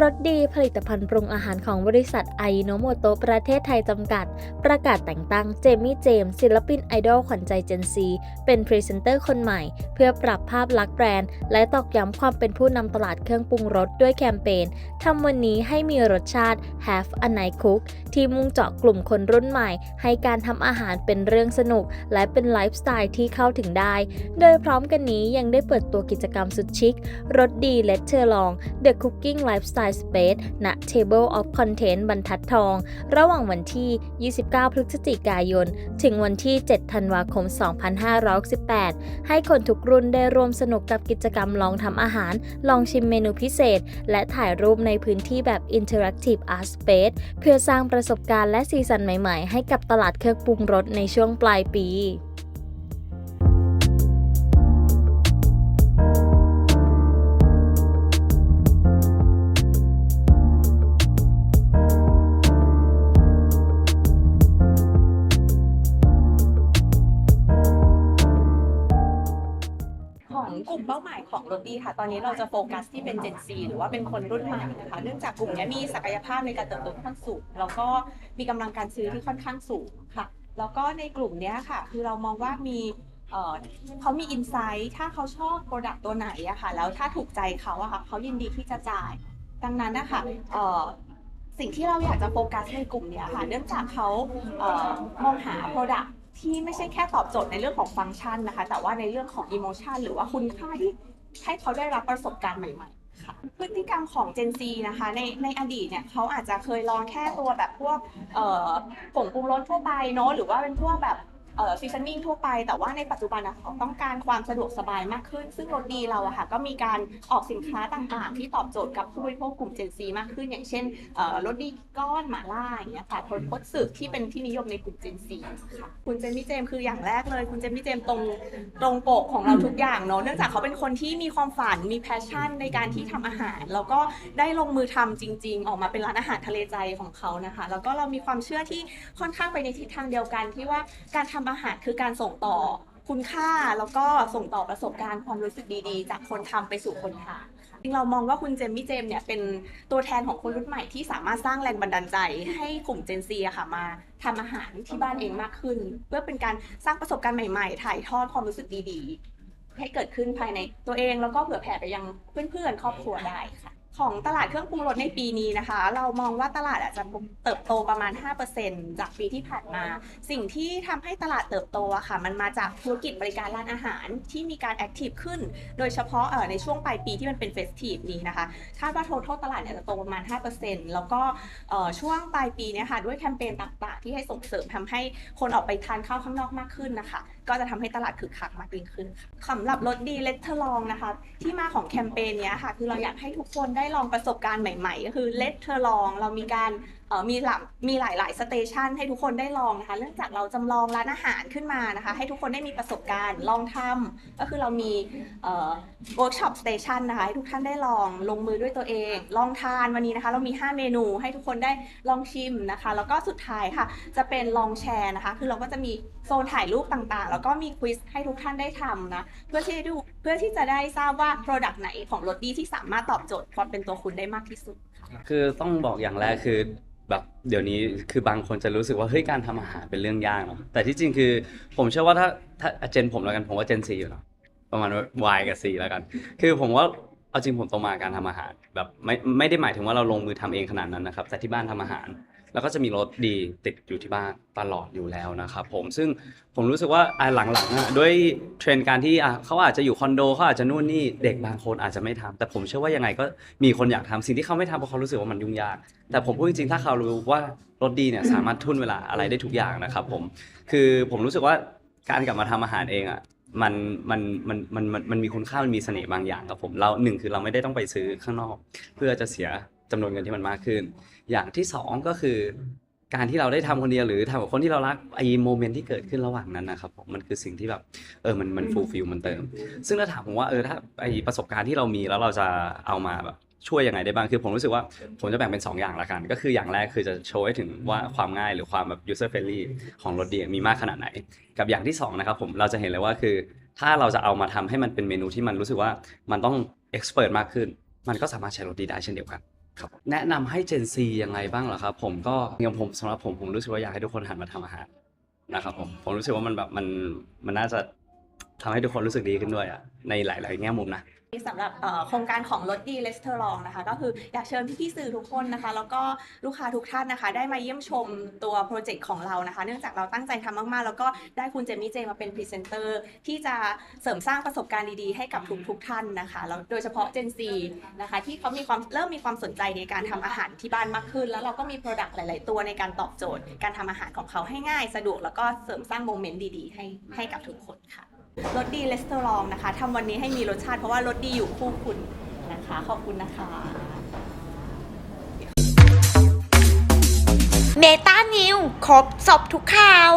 รสดีผลิตภัณฑ์ปรุงอาหารของบริษัทไอโนโมโตประเทศไทยจำกัด ประกาศแต่งตั้งเจมี่เจมส์ศิลปินไอดอลขวัญใจเจนซี เป็นพรีเซนเตอร์คนใหม่ เพื่อปรับภาพลักษณ์แบรนด์ และตอกย้ำความเป็นผู้นำตลาดเครื่องปรุงรสด้วยแคมเปญทำวันนี้ให้มีรสชาติ Have a nice cook ที่มุ่งเจาะกลุ่มคนรุ่นใหม่ ให้การทำอาหารเป็นเรื่องสนุก และเป็นไลฟ์สไตล์ที่เข้าถึงได้ โดยพร้อมกันนี้ยังได้เปิดตัวกิจกรรมสุดชิครสดีเลตเชอร์ลอง The Cooking Lifestyle Space ณ Table of Content บรรทัดทอง ระหว่างวันที่ 29 พฤศจิกายน ถึงวันที่ 7 ธันวาคม 2568ให้คนทุกรุ่นได้ร่วมสนุกกับกิจกรรมลองทำอาหาร ลองชิมเมนูพิเศษ และถ่ายรูปในพื้นที่แบบ Interactive Art Space เพื่อสร้างประสบการณ์และสีสันใหม่ๆ ให้กับตลาดเครื่องปรุงรสในช่วงปลายปี ลุ่มเป้าหมายของรถดีค่ะ ตอนนี้เราจะโฟกัสที่เป็น Gen Z หรือว่าเป็นคนรุ่นใหม่นะคะ เนื่องจากกลุ่มนี้มีศักยภาพในการเติบโตค่อนข้างสูง แล้วก็มีกำลังการซื้อที่ค่อนข้างสูงค่ะ แล้วก็ในกลุ่มเนี้ยค่ะ คือเรามองว่ามีเขามีอินไซต์ถ้าเขาชอบโปรดักต์ตัวไหนอะค่ะ แล้วถ้าถูกใจเขาอะค่ะเขายินดีที่จะจ่าย ดังนั้นนะคะสิ่งที่เราอยากจะโฟกัสในกลุ่มเนี้ยค่ะ เนื่องจากเขามองหา Product ที่ไม่ใช่แค่ตอบโจทย์ในเรื่องของฟังก์ชันนะคะ แต่ว่าในเรื่องของอิโมชันหรือว่าคุณค่าที่ให้เขาได้รับประสบการณ์ใหม่ๆค่ะพฤติกรรมของ Gen Z นะคะในในอดีตเนี่ยเขาอาจจะเคยลองแค่ตัวแบบพวกผงปรุงรสทั่วไปเนาะหรือว่าเป็นพวกแบบ ซีซันนิ่งทั่วไป แต่ว่าในปัจจุบันนะเขาต้องการความสะดวกสบายมากขึ้น ซึ่งรถดีเราอะค่ะก็มีการออกสินค้าต่างๆ ที่ตอบโจทย์กับผู้บริโภคกลุ่ม Gen Z มากขึ้น อย่างเช่นรถดีก้อนหมาล่าอย่างเงี้ยค่ะทนพดสึกที่เป็นที่นิยมในกลุ่ม Gen Z ค่ะคุณเจมี่เจมคืออย่างแรกเลย คุณเจมี่เจมตรงตรงปกของเราทุกอย่างเนาะเนื่องจากเขาเป็นคนที่มีความฝันมีแพชชั่นในการที่ทำอาหาร แล้วก็ได้ลงมือทำจริง ๆ ออกมาเป็นร้านอาหารทะเลใจของเขานะคะ แล้วก็เรามีความเชื่อที่ค่อนข้างไปในทิศทางเดียวกันที่ว่าการทำอาหารคือการส่งต่อคุณค่าแล้วก็ส่งต่อประสบการณ์ความรู้สึกดีๆ จากคนทำไปสู่คนทานจริงเรามองว่าคุณเจมมี่เจมเนี่ยเป็นตัวแทนของคนรุ่นใหม่ที่สามารถสร้างแรงบันดาลใจ ให้กลุ่มเจนซีอะค่ะมาทำอาหารที่บ้านเองมากขึ้น เพื่อเป็นการสร้างประสบการณ์ใหม่ๆ ถ่ายทอดความรู้สึกดีๆ ให้เกิดขึ้นภายในตัวเองแล้วก็เผื่อแผ่ไปยังเพื่อนๆครอบครัวได้ค่ะ ของตลาดเครื่องปรุงรสในปีนี้นะคะ เรามองว่าตลาดอาจจะเติบโตประมาณ 5%จากปีที่ผ่านมา สิ่งที่ทำให้ตลาดเติบโตอะค่ะ มันมาจากธุรกิจบริการร้านอาหารที่มีการแอคทีฟขึ้น โดยเฉพาะในช่วงปลายปีที่มันเป็นเฟสทีฟนี้นะคะคาดว่า total ตลาดจะโตประมาณ 5%แล้วก็ช่วงปลายปีเนี่ยค่ะด้วยแคมเปญต่างๆ ที่ให้ส่งเสริมทำให้คนออกไปทานข้าวข้างนอกมากขึ้นนะคะก็จะทำให้ตลาดคึกคักมากยิ่งขึ้นค่ะสำหรับรถดีเลตเทอร์ลองนะคะ ที่มาของแคมเปญเนี้ยค่ะ คือเราอยากให้ทุกคนได้ลองประสบการณ์ใหม่ ๆ ก็คือเลตเทอร์ลอง เรามีการ มีหลักมีหลาย ๆ สเตชันให้ทุกคนได้ลองนะคะเนื่องจากเราจำลองร้านอาหารขึ้นมานะคะ ให้ทุกคนได้มีประสบการณ์ลองทำก็คือเรามีเวิร์กช็อปสเตชันนะคะให้ทุกท่านได้ลองลงมือด้วยตัวเอง ลองทานวันนี้นะคะ เรามี 5 เมนูให้ทุกคนได้ลองชิมนะคะ แล้วก็สุดท้ายค่ะ จะเป็นลองแชร์นะคะ คือเราก็จะมีโซนถ่ายรูปต่าง ๆ แล้วก็มีควิสให้ทุกท่านได้ทำนะเพื่อที่จะดูเพื่อที่จะได้ทราบว่า Product ไหนของรถดีที่สามารถตอบโจทย์ความเป็นตัวคุณได้มากที่สุดค่ะคือต้องบอกอย่างแรกคือ แบบเดี๋ยวนี้คือบางคนจะรู้สึกว่าเฮ้ยการทำอาหารเป็นเรื่องยากเนาะแต่ที่จริงคือผมเชื่อว่าถ้าถ้าเจนผมแล้วกันผมว่าเจนซีอยู่เนาะประมาณวายกับซีแล้วกัน คือผมว่าเอาจริงผมโตมาการทำอาหาร แบบไม่ไม่ได้หมายถึงว่าเราลงมือทำเองขนาดนั้นนะครับแต่ที่บ้านทำอาหาร แล้วก็จะมีรถดีติดอยู่ที่บ้านตลอดอยู่แล้วนะครับผมซึ่งผมรู้สึกว่าหลังๆอะด้วยเทรนด์การที่อะเขาอาจจะอยู่คอนโดเขาอาจจะนู่นนี่เด็กบางคนอาจจะไม่ทำแต่ผมเชื่อว่ายังไงก็มีคนอยากทำสิ่งที่เขาไม่ทำเพราะเขารู้สึกว่ามันยุ่งยาก แต่ผมพูดจริงๆถ้าเขารู้ว่ารถดีเนี่ยสามารถทุ่นเวลาอะไรได้ทุกอย่างนะครับผมคือผมรู้สึกว่าการกลับมาทำอาหารเองอะมันมันมันมันมันมันมีคุณค่ามันมีเสน่ห์บางอย่างครับผมเราหนึ่งคือเราไม่ได้ต้องไปซื้อข้างนอก เพื่อจะเสีย จำนวนเงินที่มันมากขึ้น อย่างที่สองก็คือ การที่เราได้ทำคนเดียวหรือทำกับคนที่เรารักไอ้โมเมนต์ที่เกิดขึ้นระหว่างนั้นนะครับผมมันคือสิ่งที่แบบเออมันมันฟูลฟิลมันเติม ซึ่งถ้าถามผมว่าเออถ้าไอประสบการณ์ที่เรามีแล้วเราจะเอามาแบบช่วยยังไงได้บ้าง คือผมรู้สึกว่าผมจะแบ่งเป็น 2 อย่างละกัน ก็คืออย่างแรกคือจะโชว์ให้ถึงว่าความง่ายหรือความแบบ user friendly ของรถดีมีมากขนาดไหน กับอย่างที่สองนะครับผมเราจะเห็นเลยว่าคือ ถ้าเราจะเอามาทำให้มันเป็นเมนูที่มันรู้สึกว่ามันต้อง expert มากขึ้น มันก็สามารถใช้รถดีได้เช่นเดียวกัน ครับแนะนำให้ Gen Z ยังไงบ้างเหรอครับ ผมก็อย่างผมสำหรับผมผมรู้สึกว่าอยากให้ทุกคนหันมาทำอาหารนะครับผมผมรู้สึกว่ามันแบบมันมันน่าจะทำให้ทุกคนรู้สึกดีขึ้นด้วยอะในหลาย ๆ แง่มุมนะ สำหรับโครงการของรถดีเลสเตอรองนะคะ ก็คืออยากเชิญพี่ๆสื่อทุกคนนะคะ แล้วก็ลูกค้าทุกท่านนะคะ ได้มาเยี่ยมชมตัวโปรเจกต์ของเรานะคะ เนื่องจากเราตั้งใจทำมากๆ แล้วก็ได้คุณเจมี่เจมาเป็นพรีเซนเตอร์ที่จะเสริมสร้างประสบการณ์ดีๆ ให้กับทุกๆท่านนะคะแล้วโดยเฉพาะ Gen Z นะคะ ที่เขามีความเริ่มมีความสนใจในการทำอาหารที่บ้านมากขึ้น แล้วเราก็มีโปรดักต์หลาย ๆ ตัวในการตอบโจทย์ การทำอาหารของเขาให้ง่ายสะดวกแล้วก็เสริมสร้างโมเมนต์ดีๆ ให้ให้กับทุกคนค่ะ รสดีเลสเตอรองนะคะทำวันนี้ให้มีรสชาติเพราะว่ารสดีอยู่คู่คุณนะคะ ขอบคุณนะคะ เมตานิวครบสอบทุกข่าว